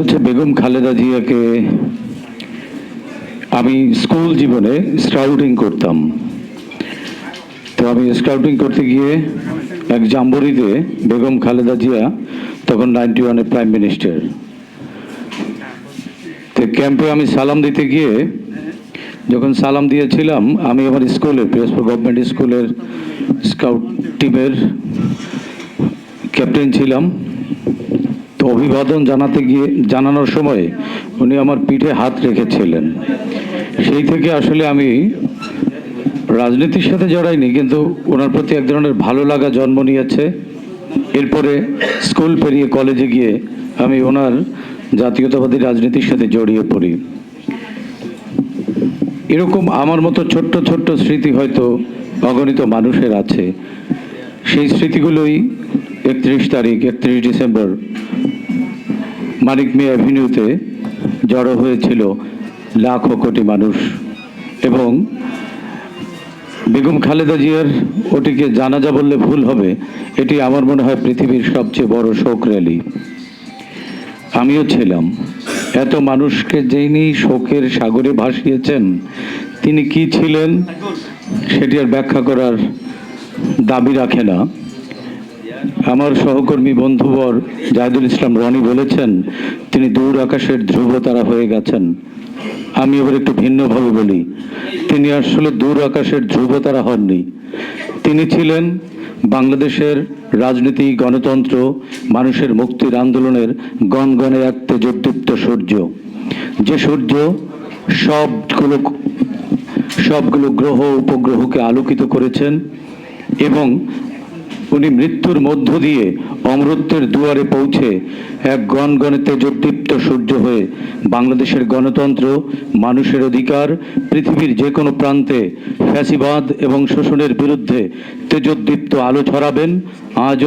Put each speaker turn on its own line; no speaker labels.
হচ্ছে বেগম খালেদা জিয়াকে আমি স্কুল জীবনে স্কাউটিং করতাম। তো আমি স্কাউটিং করতে গিয়ে এক জাম্বরিতে বেগম খালেদা জিয়া তখন নাইনটি ওয়ানে প্রাইম মিনিস্টার। তো ক্যাম্পে আমি সালাম দিতে গিয়ে যখন সালাম দিয়েছিলাম, আমি আমার স্কুলে, পিরোজপুর গভর্নমেন্ট স্কুলের স্কাউট টিমের ক্যাপ্টেন ছিলাম। অভিবাদন জানাতে গিয়ে, জানানোর সময় উনি আমার পিঠে হাত রেখেছিলেন। সেই থেকে আসলে আমি রাজনীতির সাথে জড়াইনি, কিন্তু ওনার প্রতি এক ধরনের ভালো লাগা জন্ম নিয়েছে। এরপরে স্কুল পেরিয়ে কলেজে গিয়ে আমি ওনার জাতীয়তাবাদী রাজনীতির সাথে জড়িয়ে পড়ি। এরকম আমার মতো ছোট্ট ছোট্ট স্মৃতি হয়তো অগণিত মানুষের আছে। সেই স্মৃতিগুলোই একত্রিশ তারিখ, একত্রিশ ডিসেম্বর মানিক মিয়া অ্যাভিনিউতে জড়ো হয়েছিল লাখো কোটি মানুষ এবং বেগম খালেদা জিয়ার ওটিকে জানাজা বললে ভুল হবে, এটি আমার মনে হয় পৃথিবীর সবচেয়ে বড় শোক র্যালি। আমিও ছিলাম। এত মানুষকে যিনি শোকের সাগরে ভাসিয়েছেন, তিনি কি ছিলেন, সেটি আর ব্যাখ্যা করার দাবি রাখে না। আমার সহকর্মী বন্ধুবর জাহিদুল ইসলাম রনি বলেছেন, তিনি দূর আকাশের ধ্রুবতারা হয়ে গেছেন। আমি এবার একটু ভিন্নভাবে বলি, তিনি আসলে দূর আকাশের ধ্রুবতারা হননি। তিনি ছিলেন বাংলাদেশের রাজনীতি, গণতন্ত্র, মানুষের মুক্তির আন্দোলনের গনগনে এক তেজোদ্দীপ্ত সূর্য। যে সূর্য সবগুলো সবগুলো গ্রহ, উপগ্রহকে আলোকিত করেছেন এবং উনি মৃত্যুর মধ্য দিয়ে অমরত্বের দুয়ারে পৌঁছে এক গণগণে তেজদীপ্ত সূর্য হয়ে বাংলাদেশের গণতন্ত্র, মানুষের অধিকার, পৃথিবীর যে কোনো প্রান্তে ফ্যাসিবাদ এবং শোষণের বিরুদ্ধে তেজদীপ্ত আলো ছড়াবেন, আজও